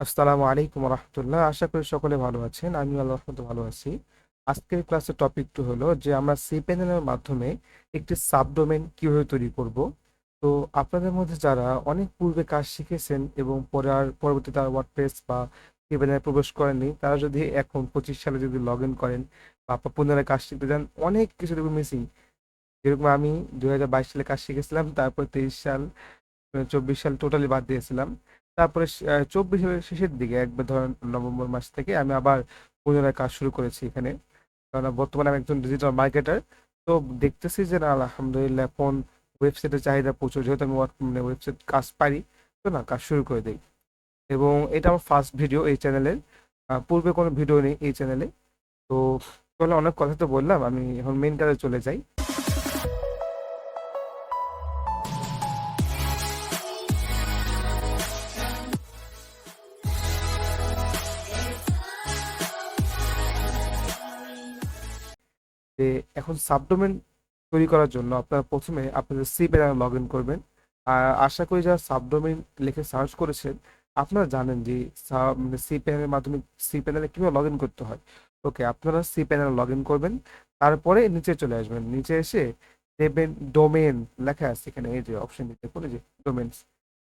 আসসালামু আলাইকুম রহমতুল্লাহ। আশা করি সকলে ভালো আছেন। আমি আল্লাহ রহমতে ভালো আছি। আজকের ক্লাসের টপিকটি হলো যে আমরা সি প্যানেলের মাধ্যমে একটি সাবডোমেন কীভাবে তৈরি করব। তো আপনাদের মধ্যে যারা অনেক পূর্বে কাজ শিখেছেন এবং পরে আর পরবর্তীতে ওয়ার্ডপ্রেস বা সি প্যানেলে প্রবেশ করেননি, তারা যদি এখন পঁচিশ সালে যদি লগ ইন করেন বা পুনরায় কাজ শিখতে যান, অনেক কিছু দেখবেন মিসিং যেরকম আমি দুই হাজার বাইশ সালে কাজ শিখেছিলাম, তারপর তেইশ সাল, চব্বিশ সাল টোটালি বাদ দিয়েছিলাম। তারপরে চব্বিশ শেষের দিকে, একবার ধরেন নভেম্বর মাস থেকে আমি আবার পুনরায় কাজ শুরু করেছি এখানে। কারণ বর্তমানে আমি একজন ডিজিটাল মার্কেটার তো দেখতেছি যে না, আলহামদুলিল্লাহ এখন ওয়েবসাইটের চাহিদা প্রচুর। যেহেতু আমি মানে ওয়েবসাইট কাজ পারি, তো না, কাজ শুরু করে দিই। এবং এটা আমার ফার্স্ট ভিডিও এই চ্যানেলের পূর্বে কোনো ভিডিও নেই এই চ্যানেলে তো, চলে অনেক কথা তো বললাম, আমি এখন মেন কাজে চলে যাই। যে এখন সাবডোমেন তৈরি করার জন্য আপনারা প্রথমে আপনাদের সি প্যানেল লগ ইন করবেন। আর আশা করি যারা সাবডোমেন লিখে সার্চ করেছেন, আপনারা জানেন যে মানে সি প্যানেলের মাধ্যমে সি প্যানেলে কীভাবে লগ ইন করতে হয়। ওকে আপনারা সি প্যানেল লগ ইন করবেন, তারপরে নিচে চলে আসবেন। নিচে এসে দেখবেন ডোমেন লেখা আছে এখানে, এই যে অপশনটি দেখুন, এই যে ডোমেন্স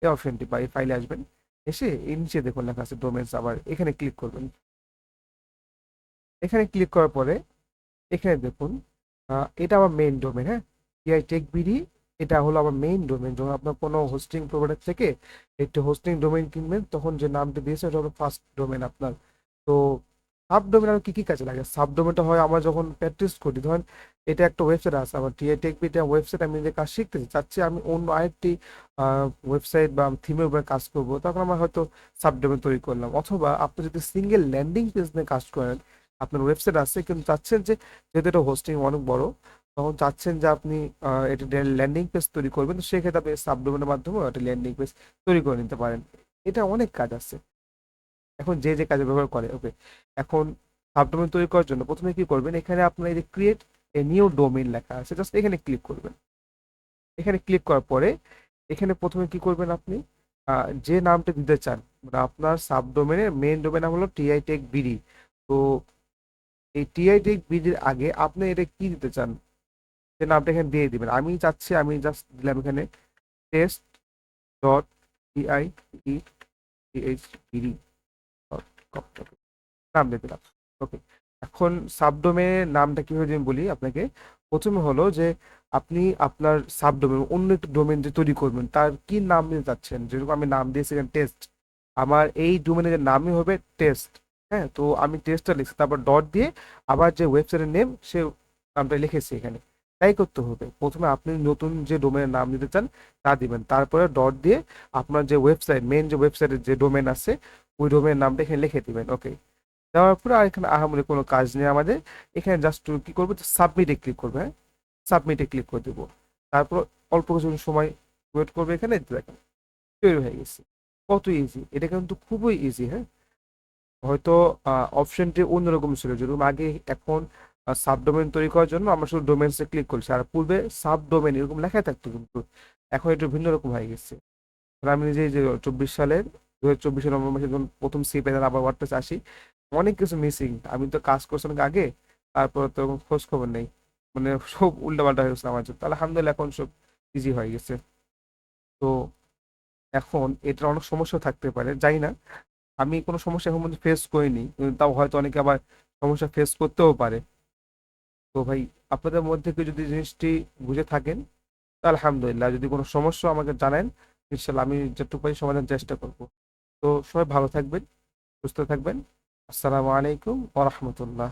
এই অপশনটি বা এই ফাইলে আসবেন। এসে এই নিচে দেখুন লেখা আছে ডোমেন্স আবার এখানে ক্লিক করবেন। এখানে ক্লিক করার পরে এখানে দেখুন এটা আমার মেইন ডোমেন হ্যাঁ? টিআই টেক বিডি এটা হলো আমার মেইন ডোমেন যখন আপনার কোনো হোস্টিং প্রোভাইডার থেকে একটি হোস্টিং ডোমেন কিনবেন, তখন যে নামটা দিয়েছে ওটা হলো ফার্স্ট ডোমেন আপনার। তো সাব ডোমেন আর কি কি কাজে লাগে? সাব ডোমেনটা হয়, আমরা যখন প্র্যাকটিস করি, ধরেন এটা একটা ওয়েবসাইট আছে, আমার টিআই টেক বিডি ওয়েবসাইট আমি যে কাজ শিখতেছি চাচ্ছি আমি অন্য আরেকটি ওয়েবসাইট বা থিমের উপরে কাজ করব, তখন আমরা হয়তো সাব ডোমেন তৈরি করলাম। অথবা আপনি যদি সিঙ্গেল ল্যান্ডিং পেজ নিয়ে কাজ করেন আপনার ওয়েবসাইট আছে, কিন্তু চাচ্ছেন যে যেহেতু এটা হোস্টিং অনেক বড়, তখন চাচ্ছেন যে আপনি এটা ল্যান্ডিং পেজ তৈরি করবেন। তো সেক্ষেত্রে আপনি সাবডোমেনের মাধ্যমে একটা ল্যান্ডিং পেজ তৈরি করে নিতে পারেন। এটা অনেক কাজ আছে। এখন যে যে কাজে ব্যবহার করে ওকে এখন সাবডোমেন তৈরি করার জন্য প্রথমে কি করবেন? এখানে আপনার এই যে ক্রিয়েট এ নিউ ডোমেইন লেখা আছে জাস্ট এখানে ক্লিক করবেন। এখানে ক্লিক করার পরে এখানে প্রথমে কি করবেন আপনি? যে নামটা দিতে চান মানে আপনার সাবডোমেনের মেন ডোমেন নাম হলো টিআই টেক বিডি তো এই টিআই টেক বিডির আগে আপনি এটা কি দিতে চান? সে নামটা এখানে দিয়ে দিবেন। আমি চাচ্ছি, আমি জাস্ট দিলাম এখানে test dot T I T H BD নাম দিয়ে দিলাম। ওকে এখন সাবডোমেনের নামটা কীভাবে আমি বলি আপনাকে, প্রথমে হলো যে আপনি আপনার সাবডোমেন অন্য একটি ডোমেন যে তৈরি করবেন। তার কি নাম দিতে চাচ্ছেন যেরকম আমি নাম দিয়েছি টেস্ট আমার এই ডোমেনের যে নামই হবে টেস্ট হ্যাঁ তো আমি টেস্টটা লিখছি। তারপর ডট দিয়ে আবার যে ওয়েবসাইটের নেম সে নামটা লিখেছি এখানে। তাই করতে হবে। প্রথমে আপনি নতুন যে ডোমেনের নাম দিতে চান, তা দিবেন। তারপরে ডট দিয়ে আপনার যে ওয়েবসাইট মেন যে ওয়েবসাইটের যে ডোমেন আছে, ওই ডোমেনের নামটা এখানে লিখে দিবেন। ওকে দেওয়ার পরে আর এখানে আহামরি কোনো কাজ নেই আমাদের। এখানে জাস্ট কি করব? সাবমিটে ক্লিক করবে হ্যাঁ? সাবমিটে ক্লিক করে দেবো। তারপর অল্প কিছু সময় ওয়েট করবে এখানে। দেখেন, তৈরি হয়ে গেছে। কত ইজি এটা কিন্তু খুবই ইজি হ্যাঁ? হয়তো অপশনটি অন্যরকম ছিল। যেরকম আগে এখন সাবডোমেন তৈরি করার জন্য আমরা শুধু ডোমেন্সে ক্লিক করছি। আর পূর্বে সাবডোমেন এরকম লেখাই থাকতো কিন্তু এখন একটু ভিন্ন রকম হয়ে গেছে। আমি নিজে যে চব্বিশ সালের দু হাজার চব্বিশে নভেম্বর মাসে যখন প্রথম সি প্যানেল আবার ওয়ার্ডপ্রেস আসি, অনেক কিছু মিসিং আমি তো কাজ করছি অনেক আগে, তারপর তো খোঁজ খবর নেই। মানে সব উল্টাপাল্টা হয়ে গেছে আমার জন্য। আলহামদুলিল্লাহ এখন সব ইজি হয়ে গেছে। তো এখন এটার অনেক সমস্যা থাকতে পারে, জানি না। আমি কোনো সমস্যা এখন পর্যন্ত ফেস করিনি তাও হয়তো অনেকে আবার সমস্যা ফেস করতেও পারে। তো ভাই, আপনাদের মধ্যে কেউ যদি জিনিসটি বুঝে থাকেন, তা আলহামদুলিল্লাহ। যদি কোনো সমস্যা আমাকে জানেন, ইনশাল্লাহ আমি যেটুকু পারি সমাধান চেষ্টা করব। তো সবাই ভালো থাকবেন, সুস্থ থাকবেন। আসসালামু আলাইকুম ওরহামতুল্লাহ রাহমাতুল্লাহ।